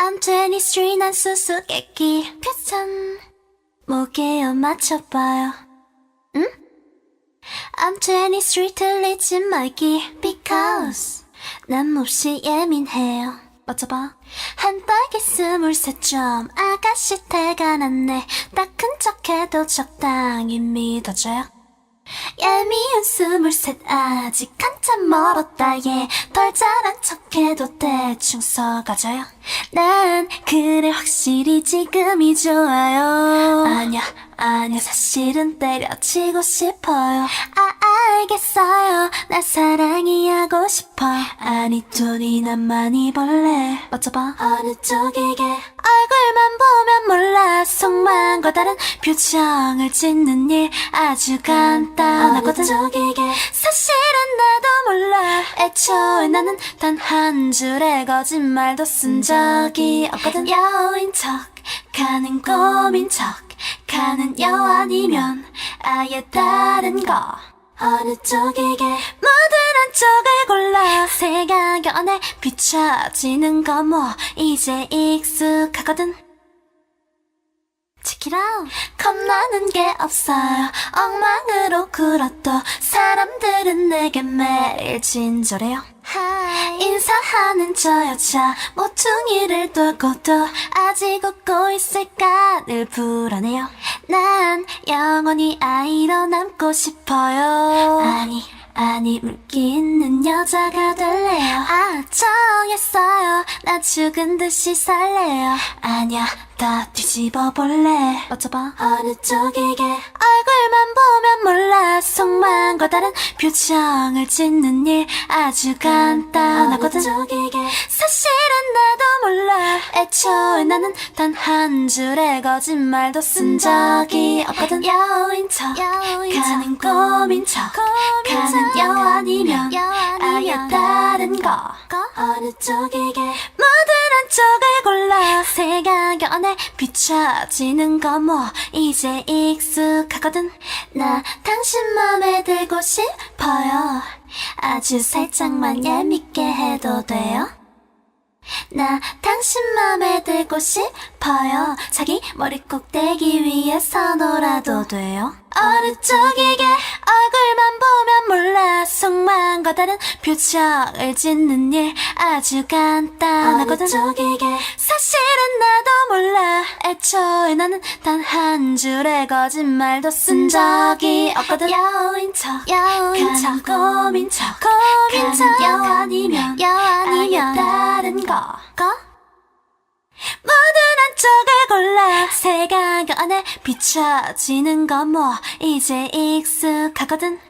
I'm 23, 난 수수께끼. 표정 목에요 맞춰봐요. 응? I'm 23, 들리지 말기. Because. 난 몹시 예민해요. 맞춰봐. 한 빨개 스물셋 좀 아가씨 태가 났네. 딱 큰 척해도 적당히 믿어줘요 얄미운 스물셋 아직 한참 멀었다 얘덜 잘한 척해도 대충 써가져요. 난 그래 확실히 지금이 좋아요. 아냐 아냐 사실은 때려치고 싶어요. 아 알겠어요. 나 사랑이 하고 싶어. 아니 돈이 난 많이 벌래 맞춰봐. 어느 쪽에게? 얼굴만 보면 속만과 다른 표정을 짓는 일 아주 간단하거든. 사실은 나도 몰라. 애초에 나는 단 한 줄의 거짓말도 쓴 적이 없거든. 여인 척 가는 고민 척 가는 여 아니면 아예 다른 거. 어느 쪽에게? 모든 한쪽을 골라. 색안경에 비춰지는 거 뭐 이제 익숙하거든 Check it out. 겁나는 게 없어요. 엉망으로 굴어도 사람들은 내게 매일 친절해요. 인사하는 저 여자 모퉁이를 돌고도 아직 웃고 있을까 늘 불안해요. 난 영원히 아이로 남고 싶어요. 아니 아니 물기 있는 여자가 될래요. 아 정했어요. 나 죽은 듯이 살래요. 아니야 다 뒤집어 볼래. 어쩌봐 어느 쪽에게 얼굴만 보면 몰라 속만 과 다른 표정을 짓는 일 아주 간단하거든. 쪽에게 사실은 나도 몰라. 애초에 나는 단 한 줄의 거짓말도 쓴 적이 없거든. 여인 척 가는 고민 척 가는 여 아니면 아예 다른 거 어느 쪽에게 모든 한쪽을 골라. 색안경에 비춰지는 거 뭐. 이제 익숙하거든. 나 당신 맘에 들고 싶어요. 아주 살짝만 얄밉게 해도 돼요? 나 당신 맘에 들고 싶어요. 자기 머리 꼭대기 위에서 놀아도 돼요? 어느 얼굴 만 보면 몰라. 속만과 다른 표정을 짓는 일 아주 간단하거든. 사실은 나도 몰라. 애초에 나는 단 한 줄의 거짓말도 쓴 적이 없거든. 여인 척 여인 척 고민 척 고민 척. 여 아니면 여 아니면 다른 거. 거? 모든 한쪽을 골라. 색안경 안에 비춰지는 거뭐 이제 익숙하거든